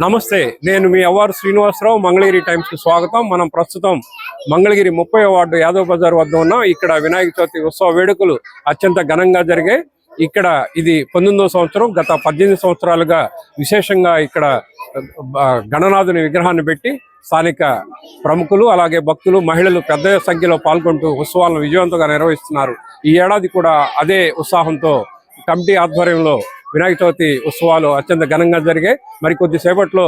నమస్తే నేను మీ అవ్వారు శ్రీనివాసరావు మంగళగిరి టైమ్స్కి స్వాగతం. మనం ప్రస్తుతం మంగళగిరి ముప్పై వార్డు యాదవ్ బజార్ వద్ద ఉన్నాం ఇక్కడ వినాయక చవితి ఉత్సవ వేడుకలు అత్యంత ఘనంగా జరిగాయి. ఇక్కడ ఇది పంతొమ్మిదో సంవత్సరం గత పద్దెనిమిది సంవత్సరాలుగా విశేషంగా ఇక్కడ గణనాథుని విగ్రహాన్ని పెట్టి స్థానిక ప్రముఖులు అలాగే భక్తులు మహిళలు పెద్ద సంఖ్యలో పాల్గొంటూ ఉత్సవాలను విజయవంతంగా నిర్వహిస్తున్నారు. ఈ ఏడాది కూడా అదే ఉత్సాహంతో కమిటీ ఆధ్వర్యంలో వినాయక చవితి ఉత్సవాలు అత్యంత ఘనంగా జరిగాయి. మరి కొద్దిసేపట్లో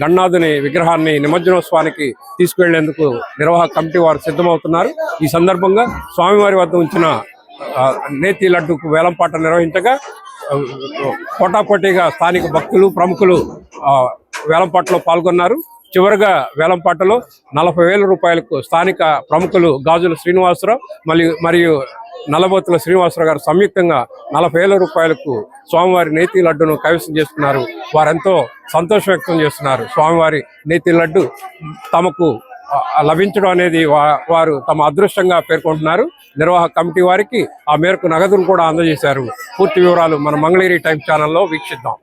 గణనాథుని విగ్రహాన్ని నిమజ్జనోత్సవానికి తీసుకువెళ్ళేందుకు నిర్వాహక కమిటీ వారు సిద్ధమవుతున్నారు. ఈ సందర్భంగా స్వామివారి వద్ద ఉంచిన ఆ, నేతి లడ్డుకు వేలంపాట నిర్వహించగా ఆ, పోటాపోటీగా స్థానిక భక్తులు ప్రముఖులు ఆ, వేలంపాటలో పాల్గొన్నారు. చివరిగా వేలంపాటలో నలభై వేల రూపాయలకు స్థానిక ప్రముఖులు గాజుల శ్రీనివాసరావు మరియు మరియు నల్లబోతుల శ్రీనివాసరావు గారు సంయుక్తంగా నలభై వేల రూపాయలకు స్వామివారి నేతి లడ్డును కైవసం చేస్తున్నారు. వారెంతో సంతోషం వ్యక్తం చేస్తున్నారు. స్వామివారి నేతి లడ్డు తమకు లభించడం అనేది వారు తమ అదృష్టంగా పేర్కొంటున్నారు. నిర్వాహక కమిటీ వారికి ఆ మేరకు నగదును కూడా అందజేశారు. పూర్తి వివరాలు మన మంగళగిరి టైమ్స్ ఛానల్లో వీక్షిద్దాం.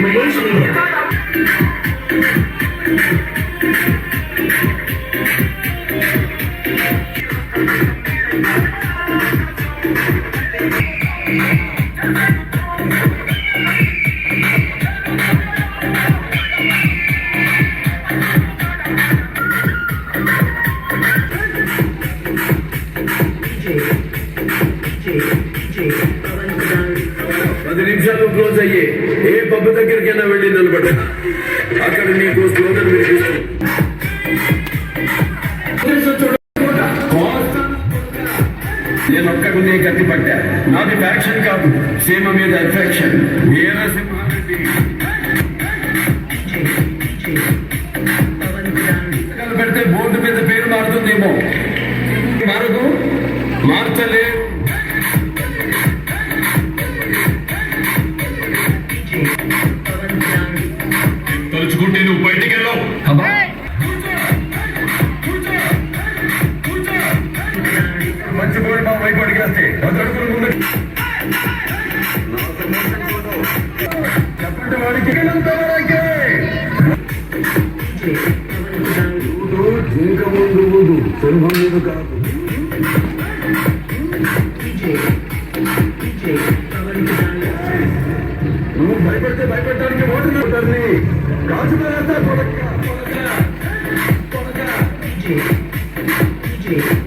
Malaysia. DJ DJ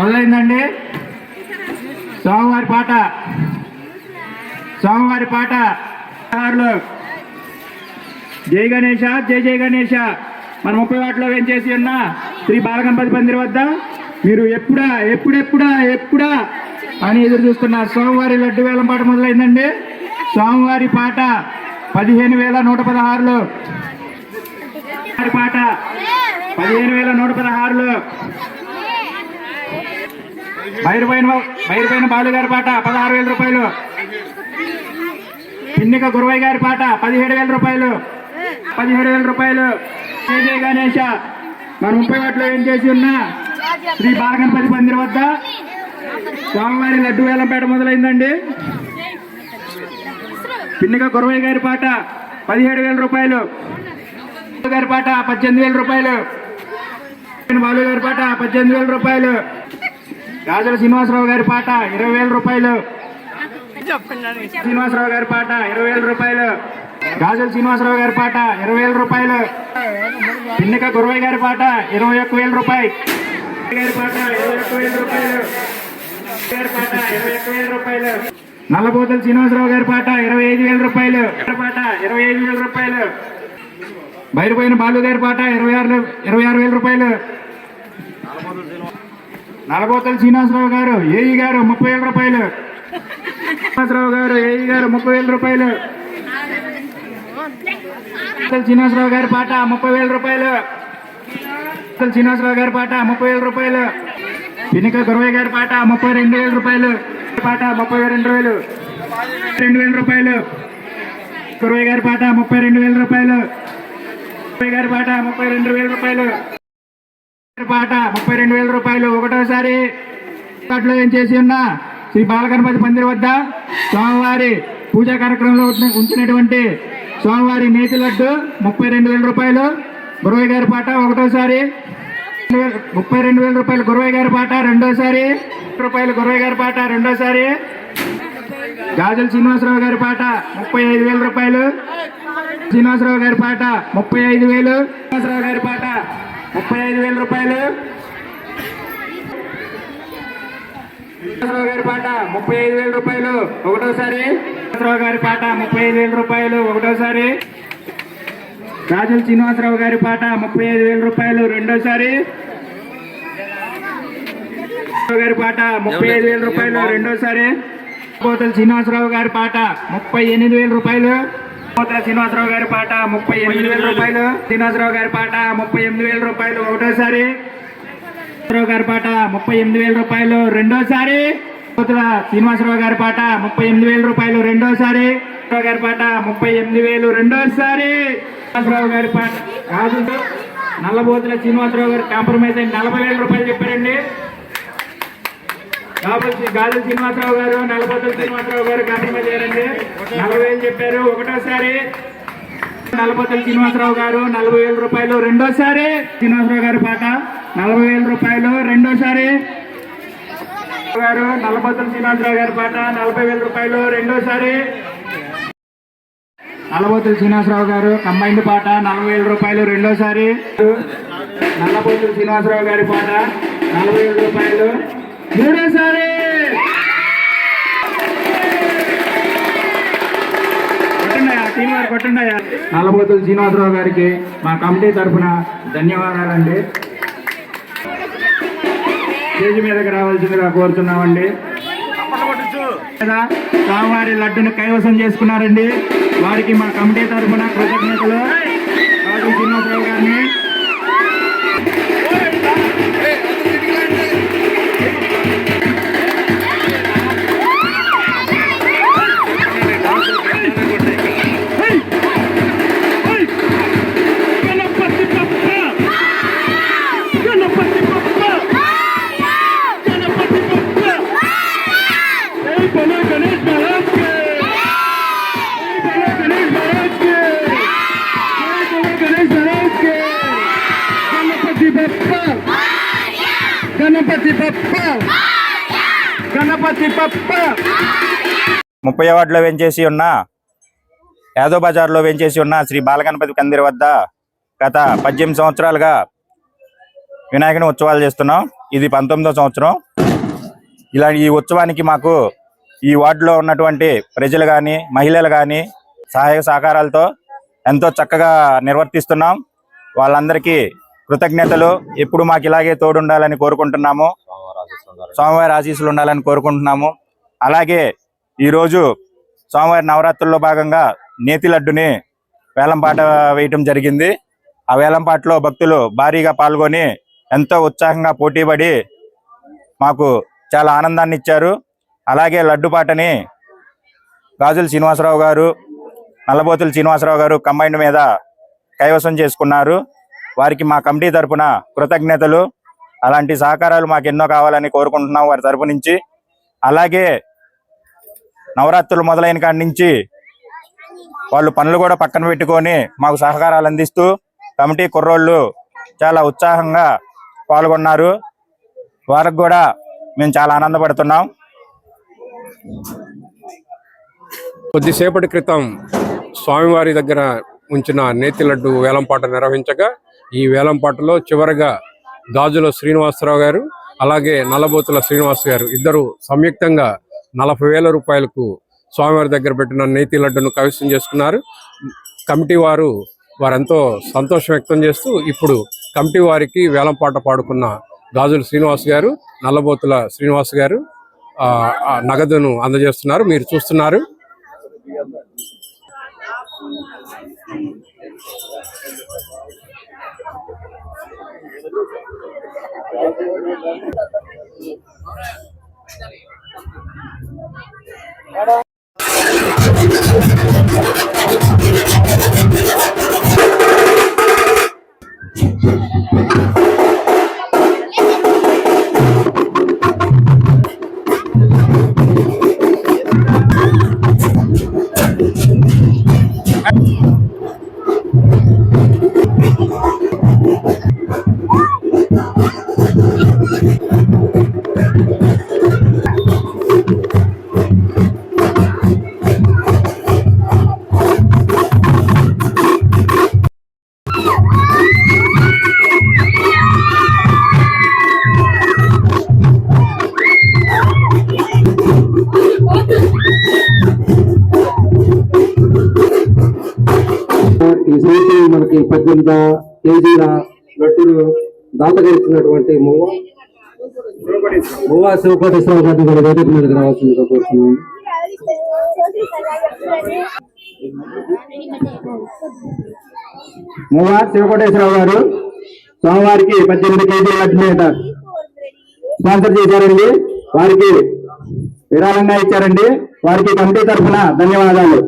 మొదలైందండి? స్వామివారి పాట. స్వామివారి పాట. జై గణేష జై జై గణేష. మన ముప్పై వాటిలో వేంచేసి ఉన్న? శ్రీ బాలగణపతి పందిరి వద్ద మీరు ఎప్పుడా ఎప్పుడెప్పుడా ఎప్పుడా అని ఎదురు చూస్తున్న స్వామివారి లడ్డు వేలం పాట మొదలైందండి. స్వామివారి పాట పదిహేను వేల నూట పదహారులో. పాట పదిహేను వేల నూట పదహారులో. బైరుపైన బైరుపైన బాలు గారి పాట పదహారు వేల రూపాయలు. పిన్నిక గురువయ్య గారి పాట పదిహేడు వేల రూపాయలు. పదిహేడు వేల రూపాయలు. కేజే గణేష మన ముప్పై వాటిలో ఏం చేసి ఉన్నా? శ్రీ బాలగణపతి పందిరి వద్ద. స్వామివారి లడ్డు వేలంపేట మొదలైందండి. పిన్నిక గురవయ్య గారి పాట పదిహేడు వేల రూపాయలు. గారి పాట పద్దెనిమిది వేల రూపాయలు. బాలు గారి పాట పద్దెనిమిది వేల రూపాయలు. గాజుల శ్రీనివాసరావు గారి పాట ఇరవై వేల రూపాయలు. శ్రీనివాసరావు గారి పాట ఇరవై వేల రూపాయలు. గాజుల శ్రీనివాసరావు గారి పాట ఇరవై వేల రూపాయలు. పిన్నిక గురవయ్య గారి పాట ఇరవై ఒక్క వేల రూపాయలు. గారి పాట ఇరవై ఒక్క వేల రూపాయలు. గారి పాట ఇరవై ఒక్క వేల రూపాయలు. నల్లబోతుల శ్రీనివాసరావు గారి పాట ఇరవై ఐదు వేల రూపాయలు. పాట ఇరవై ఐదు వేల రూపాయలు. బయటపోయిన బాలు గారి పాట ఇరవై ఆరు ఇరవై ఆరు వేల రూపాయలు. నలబోతల శ్రీనివాసరావు గారు ఏఈ గారు ముప్పై వేల రూపాయలు. శ్రీనివాసరావు గారు ఏఈ గారు ముప్పై వేల రూపాయలు. శ్రీనివాసరావు గారి పాట ముప్పై వేల రూపాయలు. శ్రీనివాసరావు గారి పాట ముప్పై వేల రూపాయలు. పినిక గురవయ్య గారి పాట ముప్పై రెండు వేల రూపాయలు. పాట ముప్పై రెండు వేలు. రెండు వేల రూపాయలు. గురవయ్య గారి పాట ముప్పై రెండు వేల రూపాయలు. గురవయ్య గారి పాట ముప్పై రెండు వేల రూపాయలు. పాట ముప్పై రెండు వేల రూపాయలు. ఒకటోసారి అట్లో ఏం చేసి ఉన్న? శ్రీ బాలగణపతి మందిర్ వద్ద స్వామివారి పూజా కార్యక్రమంలో ఉంచినటువంటి స్వామివారి నేతి లడ్డు ముప్పై రెండు వేల రూపాయలు. గురవయ్య గారి పాట ఒకటోసారి. ముప్పై రెండు వేల రూపాయలు గురవయ్య గారి పాట రెండోసారి. రూపాయలు గురవయ్య గారి పాట రెండోసారి. గాజుల శ్రీనివాసరావు గారి పాట ముప్పై ఐదు వేల రూపాయలు. శ్రీనివాసరావు గారి పాట ముప్పై ఐదు వేలు. శ్రీనివాసరావు గారి పాట ముప్పై ఐదు వేల రూపాయలు. గారి పాట ముప్పై ఐదు వేల రూపాయలు. ఒకటోసారి. శ్రీనివాసరావు గారి పాట ముప్పై ఐదు వేల రూపాయలు. ఒకటోసారి. రాజుల శ్రీనివాసరావు గారి పాట ముప్పై ఐదు వేల రూపాయలు. రెండోసారి. గారి పాట ముప్పై ఐదు వేల రూపాయలు. రెండోసారి. పోతల శ్రీనివాసరావు గారి పాట ముప్పై ఎనిమిది వేల రూపాయలు. శ్రీనివాసరావు గారి పాట ముప్పై ఎనిమిది వేల రూపాయలు. శ్రీనివాసరావు గారి పాట ముప్పై ఎనిమిది వేల రూపాయలు. ఒకటోసారి. శ్రీనివాసరావు గారి పాట ముప్పై ఎనిమిది వేల రూపాయలు. రెండోసారి. శ్రీనివాసరావు గారి పాట ముప్పై ఎనిమిది వేల రూపాయలు. రెండోసారి. గారి పాట ముప్పై ఎనిమిది వేలు. రెండోసారి. శ్రీనివాసరావు గారి పాట. కాదు నల్లబోతుల శ్రీనివాసరావు గారు కాంప్రమైజ్ అయ్యి నలభై వేల రూపాయలు చెప్పారండి. కాబట్టి గాలి శ్రీనివాసరావు గారు నలబోతుల శ్రీనివాసరావు గారు కాంప్రమైజ్ అయ్యారండి నలభై వేలు చెప్పారు. ఒకటోసారి నలబోతుల శ్రీనివాసరావు గారు నలభై వేల రూపాయలు. రెండోసారి శ్రీనివాసరావు గారి పాట నలభై వేల రూపాయలు. రెండోసారి గారు నలబోతుల శ్రీనివాసరావు గారి పాట నలభై వేల రూపాయలు. రెండోసారి నల్లబోతుల శ్రీనివాసరావు గారు కంబైండ్ పాట నలభై వేల రూపాయలు. రెండోసారి నల్లబోతుల శ్రీనివాసరావు గారి పాట నలభై వేల రూపాయలు. మూడోసారి కొట్టండియా, టీం శ్రీనివాసరావు గారికి మా కమిటీ తరఫున ధన్యవాదాలండి. స్టేజ్ మీదకి రావాల్సిందిగా కోరుతున్నామండి. లేదా స్వామివారి లడ్డును కైవసం చేసుకున్నారండి. వారికి మా కమిటీ తరఫున కృతజ్ఞతలు. శ్రీనివాసరావు గారిని గణపతి బప్ప. గణపతి బప్ప. గణపతి బప్ప. ముప్పై వార్డులో వెంచేసి ఉన్న యాదవ్ బజార్లో వెంచేసి ఉన్న శ్రీ బాలగణపతి కందిర్ వద్ద గత పద్దెనిమిది సంవత్సరాలుగా వినాయకుని ఉత్సవాలు చేస్తున్నాం. ఇది పంతొమ్మిదో సంవత్సరం. ఇలా ఈ ఉత్సవానికి మాకు ఈ వార్డులో ఉన్నటువంటి ప్రజలు కానీ మహిళలు కానీ సహాయక సహకారాలతో ఎంతో చక్కగా నిర్వర్తిస్తున్నాం. వాళ్ళందరికీ కృతజ్ఞతలు. ఎప్పుడు మాకు ఇలాగే తోడుండాలని కోరుకుంటున్నాము. స్వామివారి ఆశీస్సులు ఉండాలని కోరుకుంటున్నాము. అలాగే ఈరోజు స్వామివారి నవరాత్రుల్లో భాగంగా నేతి లడ్డుని వేలంపాట వేయటం జరిగింది. ఆ వేలంపాటలో భక్తులు భారీగా పాల్గొని ఎంతో ఉత్సాహంగా పోటీపడి మాకు చాలా ఆనందాన్ని ఇచ్చారు. అలాగే లడ్డుపాటని గాజుల శ్రీనివాసరావు గారు నల్లబోతుల శ్రీనివాసరావు గారు కంబైండ్ మీద కైవసం చేసుకున్నారు. వారికి మా కమిటీ తరఫున కృతజ్ఞతలు. అలాంటి సహకారాలు మాకు ఎన్నో కావాలని కోరుకుంటున్నాం వారి తరపు నుంచి. అలాగే నవరాత్రులు మొదలైన కాడి నుంచి వాళ్ళు పనులు కూడా పక్కన పెట్టుకొని మాకు సహకారాలు అందిస్తూ కమిటీ కుర్రోళ్ళు చాలా ఉత్సాహంగా పాల్గొన్నారు. వారికి కూడా మేము చాలా ఆనందపడుతున్నాం. కొద్దిసేపటి క్రితం స్వామివారి దగ్గర ఉంచిన నేతి లడ్డు వేలంపాట నిర్వహించగా ఈ వేలంపాటలో చివరగా గాజుల శ్రీనివాసరావు గారు అలాగే నల్లబోతుల శ్రీనివాస్ గారు ఇద్దరు సంయుక్తంగా నలభై వేల రూపాయలకు స్వామివారి దగ్గర పెట్టిన నేతి లడ్డును కవిసం చేసుకున్నారు. కమిటీ వారు వారెంతో సంతోషం వ్యక్తం చేస్తూ ఇప్పుడు కమిటీ వారికి వేలంపాట పాడుకున్న గాజుల శ్రీనివాస్ గారు నల్లబోతుల శ్రీనివాస్ గారు ఆ నగదును అందజేస్తున్నారు. మీరు చూస్తున్నారు. ఈ కేజీల లడ్డులు దాతగలుగుతున్నటువంటి ఇచ్చినటువంటి మువ్వ మువ్వ శివకోటేశ్వర గారిని కూడా వేదిక మీదకి రావాల్సిందిగా కోరుతున్నాం. మువ్వ శివకోటేశ్వరరావు గారు స్వామివారికి పద్దెనిమిది కేజీ లడ్డు మీద స్పాన్సర్ చేశారండి. వారికి విరాళంగా ఇచ్చారండి. వారికి కమిటీ తరఫున ధన్యవాదాలు.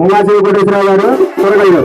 మువ్వా శివకోటేశ్వరరావు గారు త్వరగల్లు